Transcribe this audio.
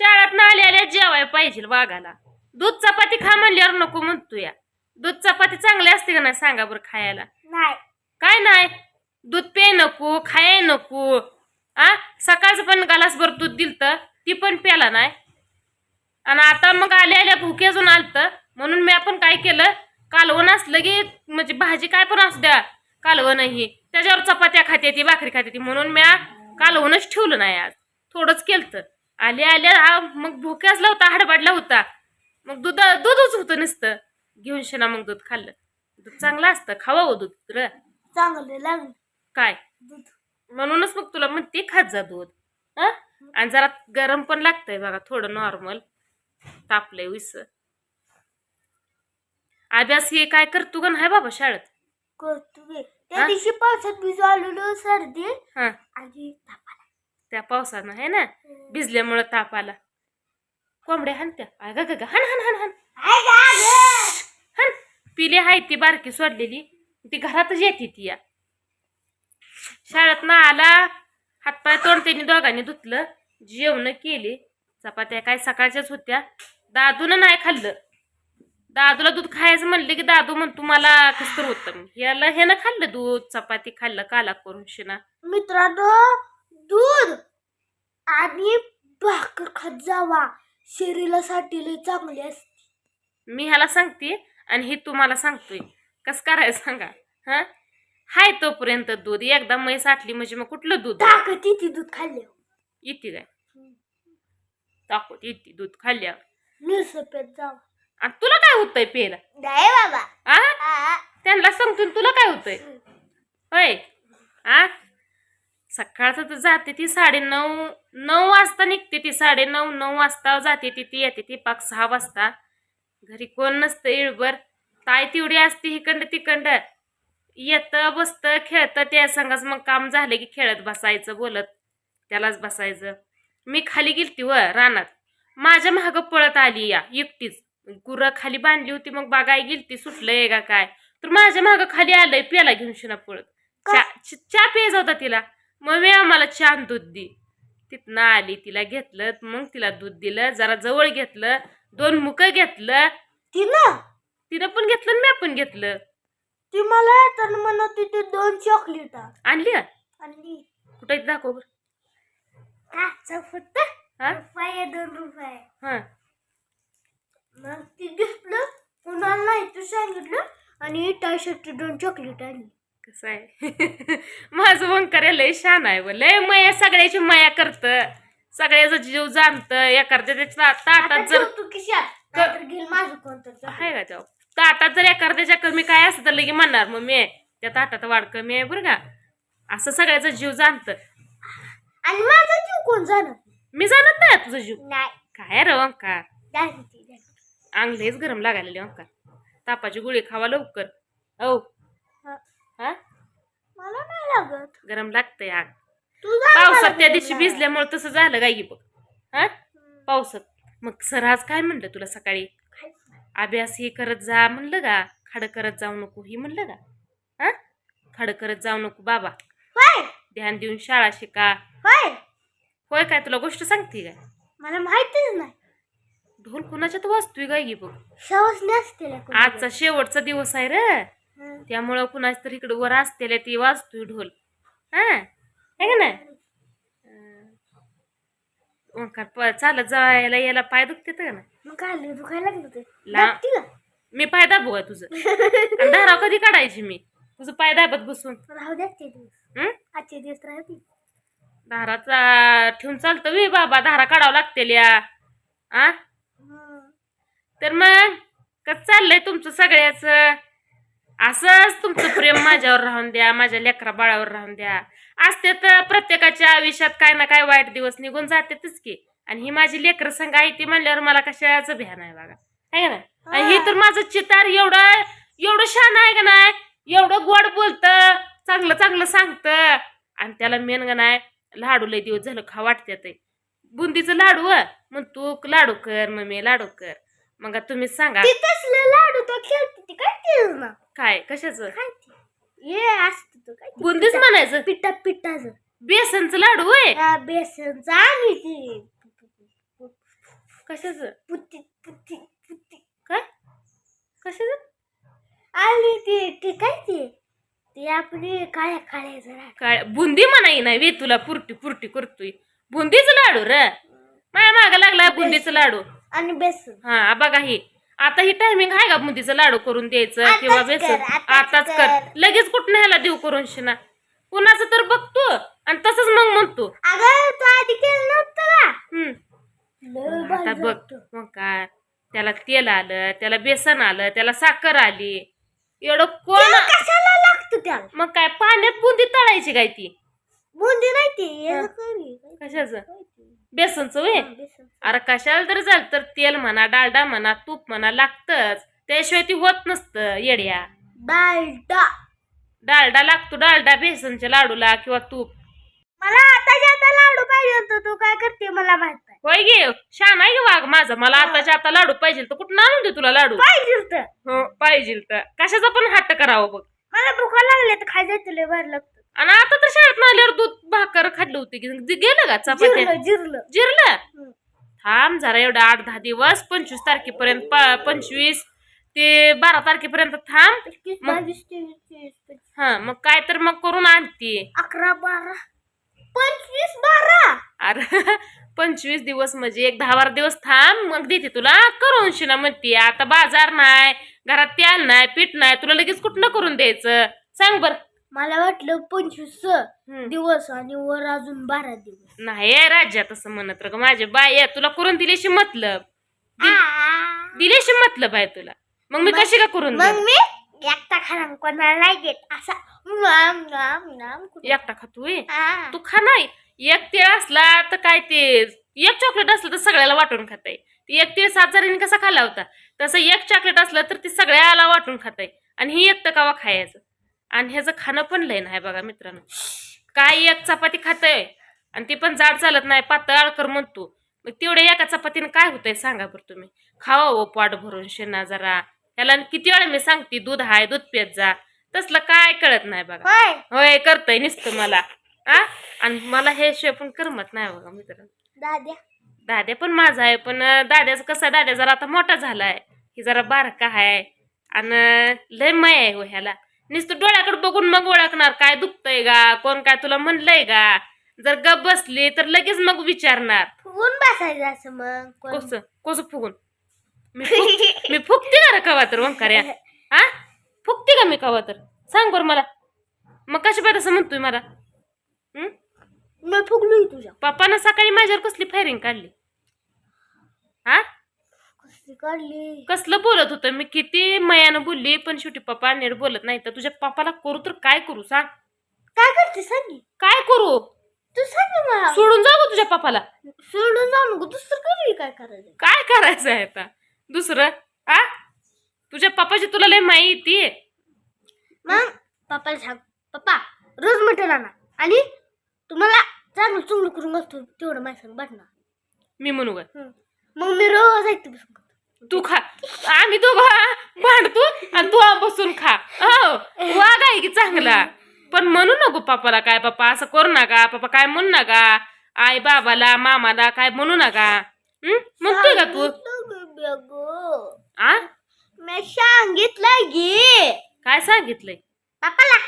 शाळेत ना आल्या आल्या जेवाय पाहिजे वाघाला. दूध चपाती खा म्हणल्यावर नको म्हणतो या. दूध चपाती चांगली असते का नाही सांगा बरं खायला? नाही. काय नाही? दूध पे नको खाय नको. आ? सकाळचं पण गलासभर दूध दिलत ती पण प्याला नाही. आणि आता मग आल्या आल्या भुके अजून आलत. म्हणून मी आपण काय केलं? कालवण असलं की म्हणजे भाजी काय पण असू द्या. कालवण ही त्याच्यावर चपात्या खाते ती भाकरी खाते ती. म्हणून मी कालवणच ठेवलं नाही आज. थोडंच केलं आल्या आल्या मग भुके असला होता हाडबाडला होता. मग दूध दूधच होतं नुसतं. घेऊन शेना मग दूध खाल्लं. दूध चांगलं असतं खावावं दूध र. चांगलं लागलं. काय? दूध. म्हणूनच मग तुला म्हणते खात जा दूध. हं? आणि जरा गरम पण लागतंय बघा थोडं नॉर्मल तापलंय विस. अभ्यास हे काय करतो का नाही बाबा शाळेत? करतो. हा? त्या दिवशी पावसात भिजू आलेलो सर्दी हा. आणि आला. त्या पावसानं आहे ना? भिजल्यामुळं ताप आला. कोंबड्या हान त्या. अगं ग हन हन हन हन. गं? हन. पिले हाय ती बारकी सोडलेली. ती घरातच येते ती या. शाळेत ना आला. हातपाय तोंड त्यांनी दोघांनी धुतलं. जेवण केली. चपात्या काय सकाळच्याच होत्या. दादून नाही खाल्लं. दादूला दूध खायचं म्हणले की दादू म्हणतो मला कसं होतं ह्याला ह्यानं खाल्लं दूध चपाती खाल्लं काला करून शिना. मित्रांनो दूध आणि भाकर खात जावा. शरीरासाठी लय चांगली असते. मी ह्याला सांगते आणि हे तुम्हाला सांगतोय. कसं करायचं सांगा? हा? हाय तोपर्यंत दूध. एकदा मै साठली म्हणजे मग कुठलं दूध? ताकद येते दूध खाल्ले येते काय? ताकद येते दूध खाल्ल्यावर. निसपेत जावा. आणि तुला काय होतंय पेला नाही बाबा. आ? त्यांना सांगतो तुला काय होतंय? होय? आ? सकाळचं तर जाते ती साडे नऊ नऊ वाजता निघते ती साडे नऊ नऊ वाजता जाते ती ती येते ती पाक सहा वाजता. घरी कोण नसतं इळभर ताय तेवढी असते हिकंड तिकंड. येतं बसतं खेळतं त्या संगाच मग काम झालं की खेळत बसायचं बोलत त्यालाच बसायचं. मी खाली गेलती व रानात. माझ्या मागं पळत आली या एकटीच. गुरं खाली बांधली होती मग बागाय गेलती सुटलंय का काय? तर माझ्या मागं खाली आलंय प्याला घेऊन शिना पळत? चा च- चहा प्यायचा होता तिला. मग मी आम्हाला छान दूध दी. तिथनं आली तिला घेतलं मग तिला दूध दिलं जरा जवळ घेतलं दोन मुकं घेतलं. ती ना तिनं पण घेतलं आणि मी पण घेतलं. ती मला येताना म्हणत तिथे दोन चॉकलेट आणली का? आणि कुठं दाखव बरं. हा? रुपये दोन रुपये. हा. मग ती घेतलं कुणाला नाही तू सांगितलं आणि टी शर्ट दोन चॉकलेट आणली. कसं आहे? माझं वंकर लय शान आहे व लय मया सगळ्याची मया करत. सगळ्याचा जीव जाणत. एखाद्या त्याच्या ताटात जर आहे का तेव्हा ताटात जर एखाद्याच्या कमी काय असतं तर लगे म्हणणार मग मी त्या ताटात वाढ कमी आहे बरं का. असं सगळ्याचा जीव जाणत. आणि माझा जीव कोण जाणार मी जाणत नाही तुझा जीव. नाही. काय रे वंकार जाणते ती, जाणते. अंग लयच गरम लागायला वंकार तापाची गोळी खावा लवकर. औ. लागत? गरम लागतंय आग. पावसात त्या दिवशी. भिजल्यामुळे तसं झालं गाई बघ. हा. पावसात. मग सर आज काय म्हणलं तुला सकाळी. अभ्यास हे करत जा म्हणलं का खाडं करत जाऊ नको ही म्हणलं का हा? खाडं करत जाऊ नको बाबा. होय? ध्यान देऊन शाळा शिका. होय? होय काय तुला गोष्ट सांगते काय? मला माहितीच नाही. ढोल कुणाच्यात वाजतोय गाय गी बघ? सवस नसते कोणाला. आजचा शेवटचा दिवस आहे रे. त्यामुळं कुणाच तरी इकडे वर असतेल्या ती वाजतोय ढोल. हा? आहे का नाही? ओंकार चालत जायला यायला पाय दुखते का ना मग काय? दुखायला लागलं ते? मी पाय दाबू का तुझं? आणि धाराव कधी काढायची मी? तुझं पाय दाबत बसून. राहू द्या आजचे दिवस? आजचे दिवस राहते धाराचा ठेवून चालतं वे बाबा धारा काढावं लागतील या. आ. तर मग कसं चाललंय तुमचं सगळ्याच? असंच तुमचं प्रेम माझ्यावर राहून द्या माझ्या लेकरा बाळावर राहून द्या. असते तर प्रत्येकाच्या आयुष्यात काय ना काय वाईट दिवस निघून जातातच की. आणि ही माझी लेकरं संघ आहे ती म्हणल्यावर मला कशाचं भ्यान आहे बघा. आहे का नाही? आणि हे तर माझं चितार एवढं एवढं शान आहे का नाही? एवढं गोड बोलतं चांगलं चांगलं सांगतं. आणि त्याला मेन का नाही लाडू लय दिवस झालं खा वाटते ते. बुंदीचं लाडू. मग तू लाडू कर मम्मी लाडू कर. मग आता तुम्हीच सांगा. लाडू तो खेळते काय? ना काय कशाचं? काय ते? ये असत तो काय ते? बुंदीच म्हणायचं. पिठा पिठाचं. बेसनचं लाडू होय? हा, बेसनचा आणि ते कशाच? पुती पुती पुती काय? कशाच? आणि ते ते काय ते? ते आपली काळ्या काळ्या जरा. काय? बुंदी म्हणाई नाही वे तुला पुरटी पुरटी करतोय. बुंदीच लाडू र. माया माग लागला बुंदीचं लाडू. आणि बेसन. हा बघा ही. आता ही टायमिंग आहे का बुंदीचं लाडू करून द्यायचं आताच किंवा कर, बेसन? आताच आताच कर. कर. लगेच कुठं ह्याला देऊ करून शिना? कुणाचं तर बघतो आणि तसंच मग म्हणतो. अगं तू आधी केलं नव्हतं का? हम्म. लय आता भारी बघ. मग काय. त्याला तेल आलं त्याला बेसन आलं त्याला साखर आली. एवढं कोण त्याला कशाला लागतं त्याला? मग काय पाण्यात बुंदी तळायची काय ती? बुंदी नाही ते. कशाचं? ते? बेसनचं वे. अरे कशाला तर झालं तर तेल म्हणा डालडा म्हणा तूप म्हणा लागतच. त्याशिवाय ती होत नसतं येड्या. डालडा. डालडा लागतो डालडा बेसनच्या लाडूला किंवा तूप. मला आताच्या आता लाडू पाहिजे होतं तू काय करते मला माहीत नाही. होय गे छान आहे वाघ माझा. मला आताच्या आता लाडू पाहिजे तर कुठं आणून दे तुला लाडू? पाहिजे होतं. हो पाहिजे तर कशाचा पण हट्ट करावं बघ. मला भुका लागले तर खायचं तुला बरं लागतं. आणि आता तर शाळेत आल्यावर दूध भाकर खाल्लं होती की जे गेलं का चपात्या? जिरलं जिरलं. जिरलं? हम्म. थांब जरा एवढा आठ दहा दिवस पंचवीस तारखेपर्यंत प- पंचवीस ते बारा तारखेपर्यंत थांब. एकवीस मग- बावीस तेवीस चोवीस पंचवीस. हा मग काय तर मग करून आणते. अकरा बारा पंचवीस बारा. अरे पंचवीस दिवस म्हणजे एक दहा बारा दिवस थांब मग देते तुला. करून शिना म्हणते आता बाजार नाही घरात तेल नाही पीठ नाही तुला लगेच कुठनं करून द्यायचं? सांग बर. मला वाटलं पंचवीस दिवस आणि वर अजून बारा दिवस. नाही राज्यात तसं म्हणत र माझे बाय आहे, तुला करून दिल्याशी मतलब. दिल्याशी मतलब आहे तुला. मग मी कशी का करून मग देऊ? मी एकटा खाना कोणाला नाही देत. असा नाम नाम नाम कुठे? एकटा खातोय हा. तू खा नाही. एक तीळ असला तर काय ते एक चॉकलेट असलं तर सगळ्याला वाटून खाताय. ती एक तीळ सात जणांनी कसा खाल्ला होता? तसं एक चॉकलेट असलं तर ती सगळ्याला वाटून खाताय. आणि ही एकटं कावा खायचं? आणि ह्याचं खाणं पण लय नाही बघा मित्रांनो. काय एक चपाती खातय आणि ती पण जाड चालत नाही पातळ आळकर म्हणतो मग तेवढ्या एका चपातीनं काय होतंय सांगा बरं तुम्ही. खावा हो पोट भरून शेणा जरा. ह्याला किती वेळा मी सांगते दूध हाय दूध पेत जा. तसलं काय कळत नाही बघा. होय. करतय नुसतं मला. आ? आणि मला हे शिवाय पण करमत नाही बघा मित्रांनो. दाद्या. दाद्या पण माझा आहे पण दाद्याचं कसं आहे दाद्या जरा आता मोठा झालाय. ही जरा बारका आहे. आणि लय मय आहे हो ह्याला. नुसतं डोळ्याकडे बघून मग ओळखणार काय दुखतंय का कोण काय तुला म्हणलंय का जर गप बसली तर लगेच मग विचारणार. फुगून बसायचं असं मग कोण- कसं कसं फुगून? मी फुक- मी फुकते का रे कवा तर वंकार्या हा फुकते का मी कवा तर? सांग बरं मला. मग कशा पाय तसं म्हणतोय मला? हं? मी फुगलोय तुझ्या. पप्पानं सकाळी माझ्यावर कसली फायरिंग काढली? हा काढली. कसलं बोलत होतं? मी किती मयानं बोलली पण शेवटी पप्पा नीट बोलत नाही. तर तुझ्या पप्पाला करू तर काय करू सांग? काय करते सांग? की. काय करू? तू सांग मला. सोडून जाऊ तुझ्या पप्पाला? सोडून जाऊ नको दुसरं करू काय करायचं? काय करायचं आहे आता? दुसरं? आ? तुझ्या पप्पाची तुला लय माहिती मग पप्पाला सांग. पप्पा रोज मटण आणा. आणि तुम्हाला चांगलं चुंगलं करून बसतो तेवढं माझ्या सांग बट ना. मी म्हणू का. मग मी रोज ऐकते बसून. तू खा. आम्ही तो भांडतो आणि तू बसून खा. हो वाघ आहे की चांगला. पण म्हणू नको पप्पाला काय पप्पा असं करू नका. पप्पा काय म्हणू नका. आई बाबाला मामाला काय म्हणू नका? म्हणतोय का तू. आ? मी सांगितलं गे काय सांगितलंय? पप्पाला